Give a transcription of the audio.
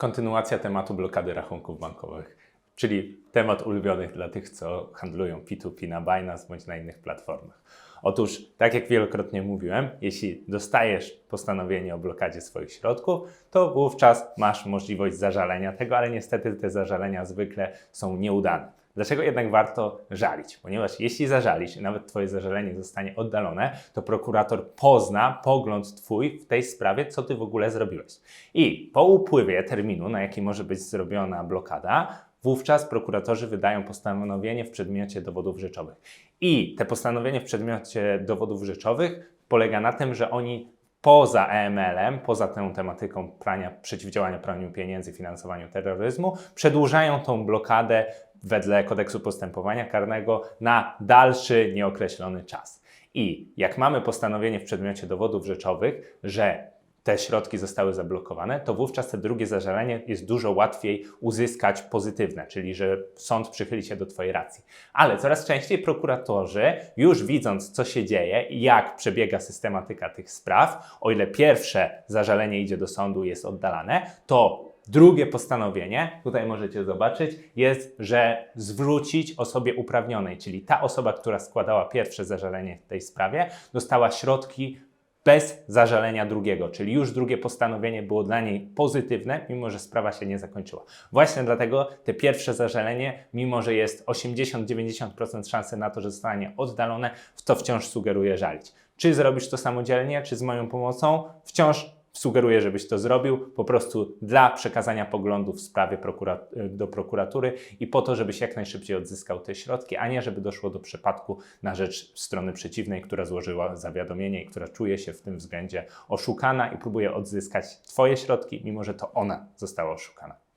Kontynuacja tematu blokady rachunków bankowych, czyli temat ulubiony dla tych, co handlują P2P na Binance bądź na innych platformach. Otóż, tak jak wielokrotnie mówiłem, jeśli dostajesz postanowienie o blokadzie swoich środków, to wówczas masz możliwość zażalenia tego, ale niestety te zażalenia zwykle są nieudane. Dlaczego jednak warto żalić? Ponieważ jeśli zażalisz i nawet Twoje zażalenie zostanie oddalone, to prokurator pozna pogląd Twój w tej sprawie, co Ty w ogóle zrobiłeś. I po upływie terminu, na jaki może być zrobiona blokada, wówczas prokuratorzy wydają postanowienie w przedmiocie dowodów rzeczowych. I te postanowienie w przedmiocie dowodów rzeczowych polega na tym, że oni poza EML-em, poza tą tematyką prania, przeciwdziałania praniu pieniędzy, finansowaniu terroryzmu, przedłużają tą blokadę wedle kodeksu postępowania karnego na dalszy, nieokreślony czas. I jak mamy postanowienie w przedmiocie dowodów rzeczowych, że te środki zostały zablokowane, to wówczas te drugie zażalenie jest dużo łatwiej uzyskać pozytywne, czyli że sąd przychyli się do Twojej racji. Ale coraz częściej prokuratorzy, już widząc, co się dzieje i jak przebiega systematyka tych spraw, o ile pierwsze zażalenie idzie do sądu i jest oddalane, to Drugie postanowienie, tutaj możecie zobaczyć, jest, że zwrócić osobie uprawnionej, czyli ta osoba, która składała pierwsze zażalenie w tej sprawie, dostała środki bez zażalenia drugiego, czyli już drugie postanowienie było dla niej pozytywne, mimo że sprawa się nie zakończyła. Właśnie dlatego te pierwsze zażalenie, mimo że jest 80-90% szansy na to, że zostanie oddalone, to wciąż sugeruje żalić. Czy zrobisz to samodzielnie, czy z moją pomocą? Wciąż sugeruję, żebyś to zrobił po prostu dla przekazania poglądów w sprawie prokura do prokuratury i po to, żebyś jak najszybciej odzyskał te środki, a nie żeby doszło do przypadku na rzecz strony przeciwnej, która złożyła zawiadomienie i która czuje się w tym względzie oszukana i próbuje odzyskać Twoje środki, mimo że to ona została oszukana.